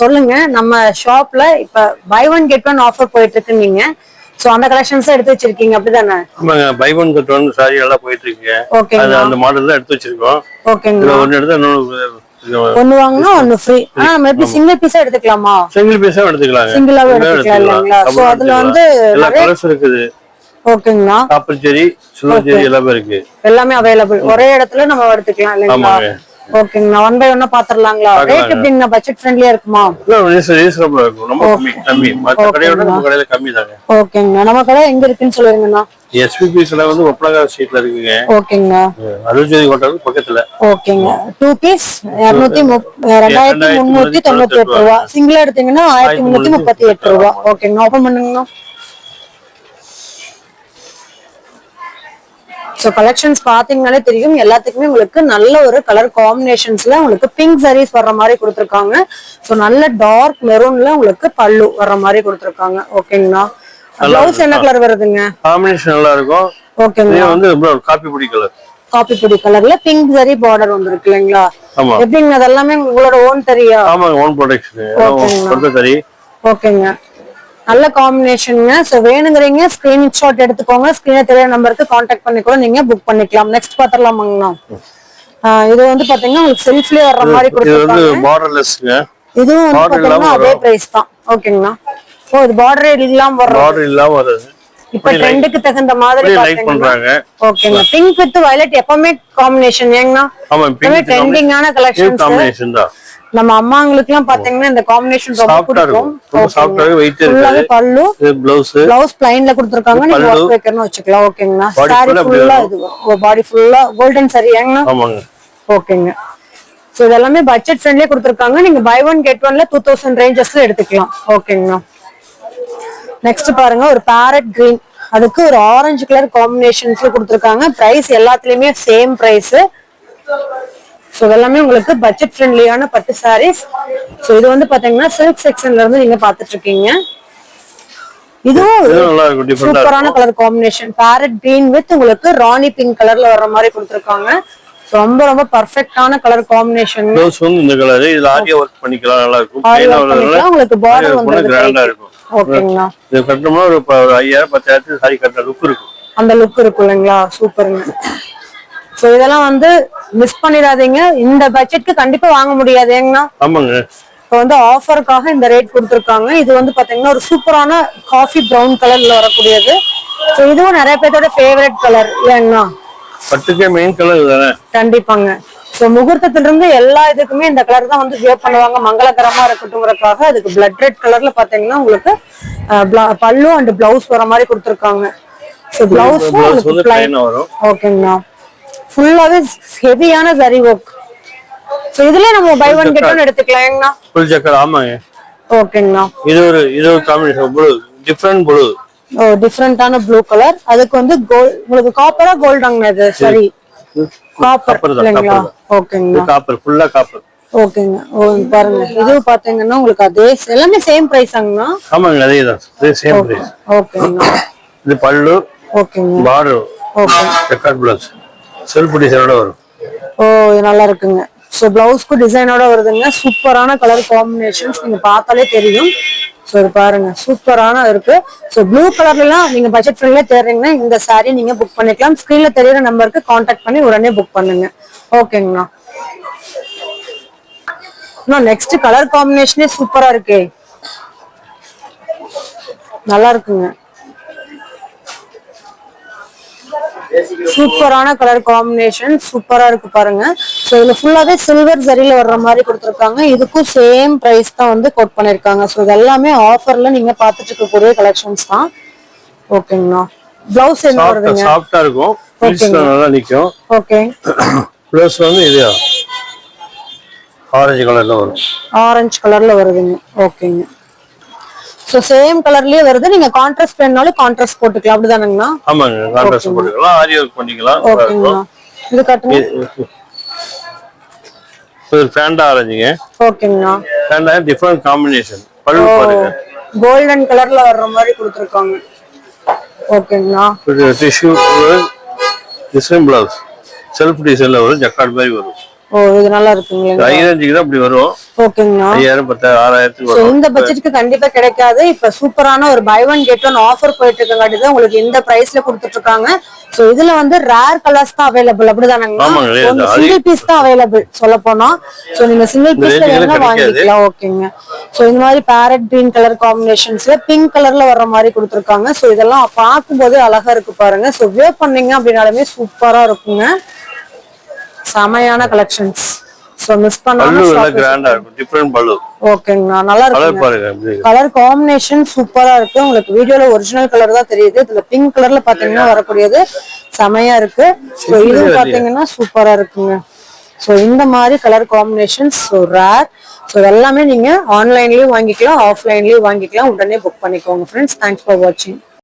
சொல்லுங்க. நம்ம ஷாப்ல இப்ப buy one get one offer போயிட்டு இருக்கு நீங்க சோ அந்த கலெக்ஷன்ஸ் எடுத்து வச்சிருக்கீங்க அப்படிதானே? ஆமாங்க. Buy one get one sari எல்லாம் போயிட்டு இருக்குங்க அது ஓகேங்களா அந்த மாடல் தான் எடுத்து வச்சிருக்கோம். ஓகேங்களா இதுல ஒன்னு எடுத்தா இன்னொன்று ஒண்ணு வாங்கினா ஒண்ணு ஃப்ரீ ஆனா நம்ம எப்படி சிங்கிள் பீஸா எடுத்துக்கலாமா? சிங்கிள் பீஸா எடுத்துக்கலாங்க. சிங்கிளாவே எடுத்துக்கலாம் இல்லைங்களா? சோ அதுல எடுத்துக்கலாம். வந்து கலர்ஸ் இருக்குது. ஓகேங்களா? காப்பர் செரி சில்வர் செரி எல்லாமே இருக்கு. எல்லாமே அவைலபிள் ஒரே இடத்துல நம்ம எடுத்துக்கலாம் இல்லைங்களா? ஓகேங்கண்ணா. ஒன் பை ஒன்னா பாத்துரலாங்களா? ரேட் எப்படிங்கண்ணா? பட்ஜெட் ஃப்ரெண்ட்லியா இருக்குமா? ரீசனபிளா இருக்கும். ரொம்ப கம்மி கம்மி. மற்ற கடையோட நம்ம கடையில கம்மி தாங்க ஓகேங்கண்ணா. நம்ம கடை எங்க இருக்குன்னு சொல்லுங்கண்ணா. எஸ்பிபி கடை வந்து ஒப்பனகா ஸ்ட்ரீட்ல இருக்குங்க. ஓகேங்கண்ணா. அருள்ஜோதி ஹோட்டல் பக்கத்துல. ஓகேங்க. டூ பீஸ் இருநூத்தி ரெண்டாயிரத்தி முன்னூத்தி தொண்ணூத்தி எட்டு ரூபா. சிங்கிள் எடுத்தீங்கன்னா ஆயிரத்தி முன்னூத்தி முப்பத்தி எட்டு ரூபா. ஓகேங்க ஓபன் பண்ணுங்கண்ணா. ஸோ கலெக்ஷன்ஸ் பாத்தீங்கன்னாலே தெரியும். எல்லாத்துக்குமே உங்களுக்கு நல்ல ஒரு கலர் காம்பினேஷன்ஸ்ல உங்களுக்கு பிங்க் சாரீஸ் வர்ற மாதிரி கொடுத்துருக்காங்க. ஸோ நல்ல டார்க் மெரூன்ல உங்களுக்கு பல்லு வர்ற மாதிரி கொடுத்துருக்காங்க. ஓகேங்கண்ணா பிளவுஸ் என்ன கலர் வருதுங்க? காம்பினேஷன் நல்லா இருக்கும். ஓகேங்க இது வந்து காப்பி பொடி கலர் காப்பி பொடி கலர்ல பிங்க் சரி பார்டர் வந்திருக்கு இல்லைங்களா? எப்படிங்க? அது எல்லாமே உங்களோட ஓன் தெரியா ஆமாங்க ஓன் ப்ரொடக்ஷன் ஓகேங்க நல்ல காம்பினேஷனுங்க ஸோ வேணுங்கிறீங்க ஸ்கிரீன்ஷாட் எடுத்துக்கோங்க. ஸ்கிரீனை தெரிய நம்பருக்கு காண்டாக்ட் பண்ணி கூட நீங்க புக் பண்ணிக்கலாம். நெக்ஸ்ட் பாத்திரலாமாங்கண்ணா ஆஹ் இது வந்து பாத்தீங்கன்னா உங்களுக்கு செல்ஃப்லயே வர்ற மாதிரி கொடுத்துருக்காங்க. இதுவும் வந்து பாத்தீங்கன்னா அதே பிரைஸ் தான். ஓகேங்கண்ணா ஓ இது பார்டர் இல்லாம வர்ற பார்டர் இல்லாம வருது இப்ப ட்ரெண்டுக்கு தகுந்த மாதிரி பண்றாங்க. ஓகேங்க பிங்க் வித் வயலட் எப்பவுமே காம்பினேஷன் ஏங்கண்ணா ஆமா எப்பவுமே பிங்க் ட்ரெண்டிங்கான கலெக்ஷன்ஸ் காம்பினேஷன் தான். நம்ம அம்மாங்களுக்கு எல்லாம் பாத்தீங்கன்னா இந்த காம்பினேஷன் ரொம்ப பிடிக்கும். சாஃப்டாவே வெயிட் இருக்காது. பல்லு. பிளவுஸ் பிளவுஸ் பிளைன்ல கொடுத்துருக்காங்க. நீங்க. ஒர்க் வைக்கணும்னு வச்சுக்கலாம். Body சாரி ஃபுல்லா இது. பாடி ஃபுல்லா கோல்டன் சாரி ஏங்கண்ணா? ஆமாங்க. ஓகேங்க சோ இதெல்லாமே பட்ஜெட் ஃப்ரெண்ட்லியே கொடுத்துருக்காங்க. நீங்க பை ஒன் கெட் ஒன்ல டூ தௌசண்ட் ரேஞ்சஸ்ல எடுத்துக்கலாம். ஓகேங்கண்ணா நெக்ஸ்ட் பாருங்க. ஒரு பேரட் கிரீன் அதுக்கு ஒரு ஆரஞ்சு கலர் காம்பினேஷன்ஸ்ல கொடுத்துருக்காங்க. பிரைஸ் எல்லாத்துலயுமே சேம் பிரைஸ் ஸோ இதெல்லாமே உங்களுக்கு பட்ஜெட் ஃப்ரெண்ட்லியான பட்டு சாரீஸ் ஸோ இது வந்து பாத்தீங்கன்னா சில்க் செக்ஷன்ல இருந்து நீங்க பாத்துட்டு இருக்கீங்க இதுவும் சூப்பரான colour combination parrot green with உங்களுக்கு ராணி பிங்க் கலர்ல வர்ற மாதிரி கொடுத்துருக்காங்க. ரொம்ப ரொம்ப பர்ஃபெக்டான கலர் காம்பினேஷன் பிளவுஸ் வந்து இந்த கலர் இதுல ஆரியா ஒர்க் பண்ணிக்கலாம் நல்லா இருக்கும். பிளைனா வரதுனால உங்களுக்கு பார்டர் வந்து கிராண்டா இருக்கும். ஓகேங்களா இது கட்டணும்னா ஒரு ப- ஒரு ஐயாயிரம் பத்தாயிரத்துக்கு சாரி கட்டுற லுக் இருக்கும் அந்த லுக் இருக்கும் இல்லைங்களா? சூப்பருங்க சோ இதெல்லாம் வந்து மிஸ் பண்ணிடாதீங்க. இந்த பட்ஜெட்க்கு கண்டிப்பா வாங்க முடியாது. ஏங்கண்ணா ஆமாங்க. இப்போ வந்து ஆஃபருக்காக இந்த ரேட் கொடுத்துருக்காங்க. இது வந்து பாத்தீங்கன்னா ஒரு சூப்பரான காஃபி ப்ரௌன் கலர்ல வரக்கூடியது. ஸோ இதுவும் நிறைய பேர்த்தோட ஃபேவரட் கலர் இல்லைங்கண்ணா பட்டுக்கே மெயின் கலர் இதுதானே? கண்டிப்பாங்க. சோ முகூர்த்தத்துல இருந்து எல்லா இதுக்குமே இந்த கலர் தான் வந்து வியர் பண்ணுவாங்க. மங்களகரமா இருக்கட்டும்ங்கறதுக்காக அதுக்கு பிளட் ரெட் கலர்ல பாத்தீங்கன்னா உங்களுக்கு பல்லு அண்ட் பிளவுஸ் வர மாதிரி கொடுத்துருக்காங்க. சோ பிளவுஸ் ஓகேங்கண்ணா ஃபுல்லாவே ஹெவியான சரி ஒர்க் சோ இதுல நம்ம பை ஒன் கெட் ஒன் எடுத்துக்கலாங்கண்ணா ஃபுல் ஜக்கர் ஆமாங்க. ஓகேங்கண்ணா இது ஒரு இது ஒரு காம்பினேஷன் ப்ளூ டிஃப்ரெண்ட் ப்ளூ ஓ டிஃப்ரெண்டான ப்ளூ கலர் அதுக்கு வந்து கோல்ட் உங்களுக்கு காப்பரா கோல்டாங்கண்ணா இது? சரி. காப்பர் இல்லைங்களா. ஓகேங்கண்ணா காப்பர் ஃபுல்லா காப்பர் ஓகேங்க ஓ பாருங்க. இது பாத்தீங்கன்னா உங்களுக்கு அதே எல்லாமே சேம் பிரைஸ் ஆங்கண்ணா ஆமாங்க அதே தான். சேம் பிரைஸ் ஓகேங்கண்ணா இது பல்லு ஓகேங்க border okay jacquard blouse self டிசைனோட வரும். ஓ இது நல்லா இருக்குங்க. ஸோ பிளவுஸ்க்கு டிசைனோட வருதுங்க. சூப்பரான கலர் காம்பினேஷன்ஸ் நீங்க பார்த்தாலே தெரியும். ஸோ இது பாருங்க. சூப்பரான இருக்கு. ஸோ ப்ளூ கலர்லாம் நீங்க பட்ஜெட் ஃப்ரெண்ட்ல தேடுறீங்கன்னா இந்த சாரீ நீங்க புக் பண்ணிக்கலாம். ஸ்க்ரீன்ல தெரியுற நம்பருக்கு காண்டாக்ட் பண்ணி உடனே புக் பண்ணுங்க. ஓகேங்கண்ணா இன்னும் நெக்ஸ்ட் கலர் காம்பினேஷனே சூப்பரா இருக்கே. நல்லா இருக்குங்க. சூப்பரான கலர் காம்பினேஷன் சூப்பரா இருக்கு பாருங்க. சோ இதுல ஃபுல்லாவே சில்வர் சரியில வர்ற மாதிரி கொடுத்துருக்காங்க. இதுக்கும் சேம் பிரைஸ் தான் வந்து கோட் பண்ணிருக்காங்க. சோ இது எல்லாமே ஆஃபர்ல நீங்க பாத்துட்டு இருக்கக்கூடிய கலெக்ஷன்ஸ் தான். ஓகேங்கண்ணா பிளவுஸ் என்ன வருதுங்க? சாஃப்டா இருக்கும். நல்லா நிக்கும். ஓகே பிளஸ் வந்து இது ஆரஞ்சு கலர்ல வரும். ஆரஞ்சு கலர்ல வருதுங்க. ஓகேங்க சோ சேம் கலர்லயே வருது. நீங்க கான்ட்ராஸ்ட் வேணுனாலும் கான்ட்ராஸ்ட் போட்டுக்கலாம். அப்படிதானங்கண்ணா? ஆமாங்க. கான்ட்ராஸ்ட் போட்டுக்கலாம். ஆரி ஒர்க் பண்ணிக்கலாம். ஓகேங்கண்ணா இது கட்டுங்க. இது- இது ஃபேண்டா ஆரஞ்சுங்க ஓகேங்கண்ணா ஃபேண்டா டிஃப்ரெண்ட் காம்பினேஷன் பல்லு பாருங்க. கோல்டன் கலர்ல வர்ற மாதிரி கொடுத்துருக்காங்க. ஓகேங்கண்ணா டிஷ்யூ டிசைன் பிளவுஸ் செல்ஃப் டிசைன்ல வரும் ஜக்கார்ட் மாதிரி வரும். ஓ இது நல்லா இருக்குங்களா ரேஞ்சுக்கு தான் இப்படி வரும். ஓகேங்கண்ணா. ஐயாயிரம் பத்தாயிரம் ஆறாயிரத்துக்கு இந்த பட்ஜெட்டுக்கு கண்டிப்பா கிடைக்காது. இப்ப சூப்பரான ஒரு buy one get one offer போயிட்டு இருக்கங்காட்டி தான் உங்களுக்கு இந்த பிரைஸ்ல கொடுத்துட்டு இருக்காங்க ஸோ இதுல வந்து ரேர் கலர்ஸ் தான் அவைலபிள் அப்படிதானங்க சிங்கிள் பீஸ் தான் அவைலபிள் சொல்ல போனா ஸோ நீங்க சிங்கிள் பீஸ்ல வேணா. வாங்கிக்கலாம். ஓகேங்க. ஸோ இந்த மாதிரி பேரட் கிரீன் கலர் காம்பினேஷன்ஸ்ல பிங்க் கலர்ல வர்ற மாதிரி கொடுத்துருக்காங்க. ஸோ இதெல்லாம் பார்க்கும்போது அழகா இருக்கு பாருங்க. ஸோ வியர் பண்ணீங்க அப்படின்னாலுமே சூப்பரா இருக்குங்க. செமையான கலெக்ஷன்ஸ் ஸோ மிஸ் பண்ணாம ஓகேங்கண்ணா நல்லா கலர் இருக்கு. கலர் காம்பினேஷன் சூப்பரா இருக்கு. உங்களுக்கு வீடியோல ஒரிஜினல் கலர் தான் தெரியுது. இதுல பிங்க் கலர்ல பாத்தீங்கன்னா வரக்கூடியது செமையா இருக்கு. ஸோ இது பாத்தீங்கன்னா சூப்பரா இருக்குங்க. ஸோ இந்த மாதிரி colour combination so rare so எல்லாமே நீங்க ஆன்லைன்லயும் வாங்கிக்கலாம் ஆஃப்லைன்லயும் வாங்கிக்கலாம். உடனே புக் பண்ணிக்கோங்க ஃப்ரெண்ட்ஸ் தேங்க்ஸ் ஃபார் வாட்சிங்